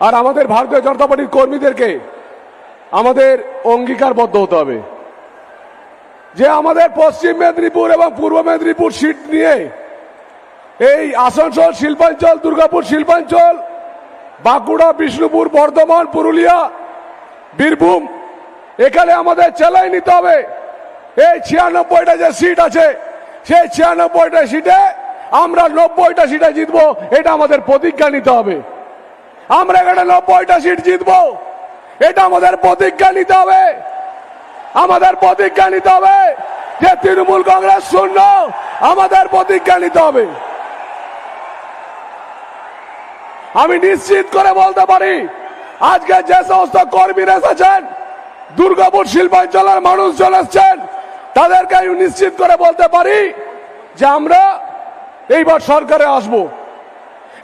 আর আমাদের ভারতীয় জনতা পার্টির কর্মীদেরকে আমাদের অঙ্গীকারবদ্ধ হতে হবে। যে আমাদের পশ্চিম মেদিনীপুর এবং পূর্ব মেদিনীপুর সিট নিয়ে এই আসানসোল শিল্পাঞ্চল, দুর্গাপুর শিল্পাঞ্চল, বাঁকুড়া, বিষ্ণুপুর, বর্ধমান, পুরুলিয়া, বীরভূম, এখানে আমাদের চেলাই নিতে হবে। এই ছিয়ানব্বইটা যে সিট আছে, সেই ছিয়ানব্বইটা সিটে আমরা নব্বইটা সিটে জিতবো, এটা আমাদের প্রতিজ্ঞা নিতে হবে। আমরা এখানে নব্বইটা সিট জিতবো। এটা আমাদের প্রতিজ্ঞা নিতে হবে। আমাদের প্রতিজ্ঞা নিতে হবে যে তৃণমূল কংগ্রেস শূন্য। আমাদের প্রতিজ্ঞা নিতে হবে। আমি নিশ্চিত করে বলতে পারি, আজকে যে সমস্ত কর্মীরা এসেছেন, দুর্গাপুর শিল্পাঞ্চলের মানুষজন এসছেন, তাদেরকে আমি নিশ্চিত করে বলতে পারি যে আমরা এইবার সরকারে আসব।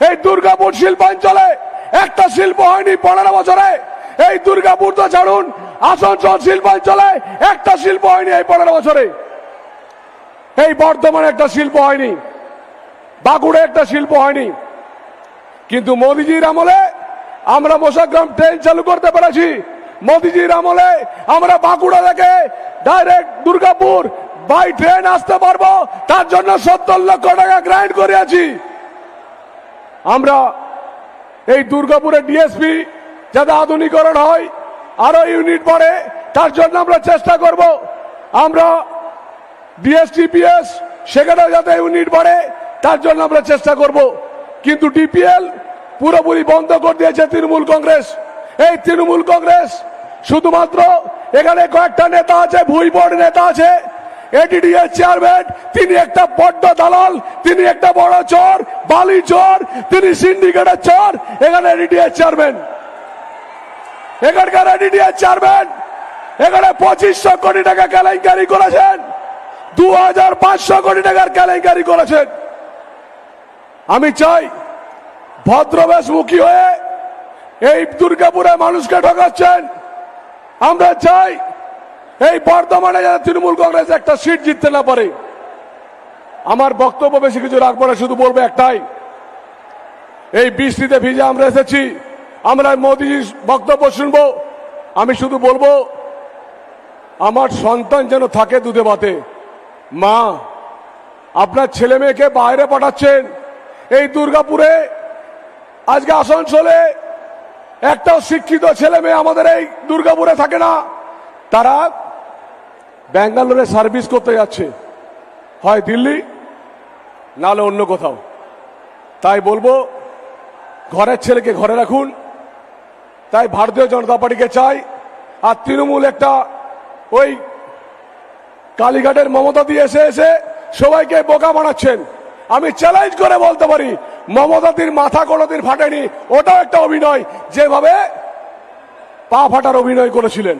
এই দুর্গাপুর শিল্পাঞ্চলে শিল্প হয়নি পনেরো বছরে। এই দুর্গাপুর তো ছাড়ুন, আসানসোল শিল্পাঞ্চলে একটা শিল্প হয়নি এই পনেরো বছরে। এই বর্ধমানে একটা শিল্প হয়নি বাঁকুড়ে একটা শিল্প হয়নি। কিন্তু মোদিজির আমলে আমরা মোশাগ্রাম ট্রেন চালু করতে পেরেছি। মোদিজির আমলে আমরা বাঁকুড়া থেকে ডাইরেক্ট দুর্গাপুর বাই ট্রেন আসতে পারব। তার জন্য সত্তর লক্ষ টাকা গ্রান্ট করেছি আমরা এই দুর্গাপুরের ডিএসপি যাতে আধুনিকরণ হয়, আরও ইউনিট বাড়ে, তার জন্য আমরা চেষ্টা করব। আমরা ডিএসটিপিএস সেখানেও যাতে ইউনিট বাড়ে, তার জন্য আমরা চেষ্টা করব। কিন্তু ডিপিএল পুরোপুরি বন্ধ করে দিয়েছে তৃণমূল কংগ্রেস। এই তৃণমূল কংগ্রেস শুধুমাত্র এখানে কয়েকটা নেতা আছে ভুইবোর্ড নেতা আছে এডিডিএর চেয়ারম্যান তিনি একটা বড্ড দালাল, তিনি একটা বড় চোর, বালি চোর, তিনি সিন্ডিকেটের চোর, এখানে এডিডিএর চেয়ারম্যান এখানকার এডিডিএর চেয়ারম্যান এখানে পঁচিশশো কোটি টাকা কেলেঙ্কারি করেছেন দু হাজার পাঁচশো কোটি টাকার কেলেঙ্কারি করেছেন। আমি চাই ভদ্রবেশমুখী হয়ে এই দুর্গাপুরে মানুষকে ঠকাচ্ছেন। আমরা চাই এই বর্ধমানে যাতে তৃণমূল কংগ্রেস একটা সিট জিততে না পারে, আমার বক্তব্য বেশি কিছু রাখব না, শুধু বলব একটাই। এই বৃষ্টিতে ভিজে আমরা এসেছি, আমরা মোদিজির বক্তব্য শুনব, আমি শুধু বলব, আমার সন্তান যেন থাকে দুধে ভাতে। মা, আপনার ছেলে মেয়েকে বাইরে পাঠাচ্ছেন, এই দুর্গাপুরে, আজকে আসানসোলে একটাও শিক্ষিত ছেলে মেয়ে আমাদের এই দুর্গাপুরে থাকে না। তারা ব্যাঙ্গালোরে সার্ভিস করতে যাচ্ছে। হয় দিল্লি নাহলে অন্য কোথাও। তাই বলব, ঘরের ছেলেকে ঘরে রাখুন। তাই ভারতীয় জনতা পার্টিকে চাই। আর তৃণমূল একটা ওই কালীঘাটের মমতা দিয়ে এসে এসে সবাইকে বোকা বানাচ্ছেন। আমি চ্যালেঞ্জ করে বলতে পারি, মমতাদির মাথা কোনোদিন ফাটেনি। ওটাও একটা অভিনয়। যেভাবে পা ফাটার অভিনয় করেছিলেন।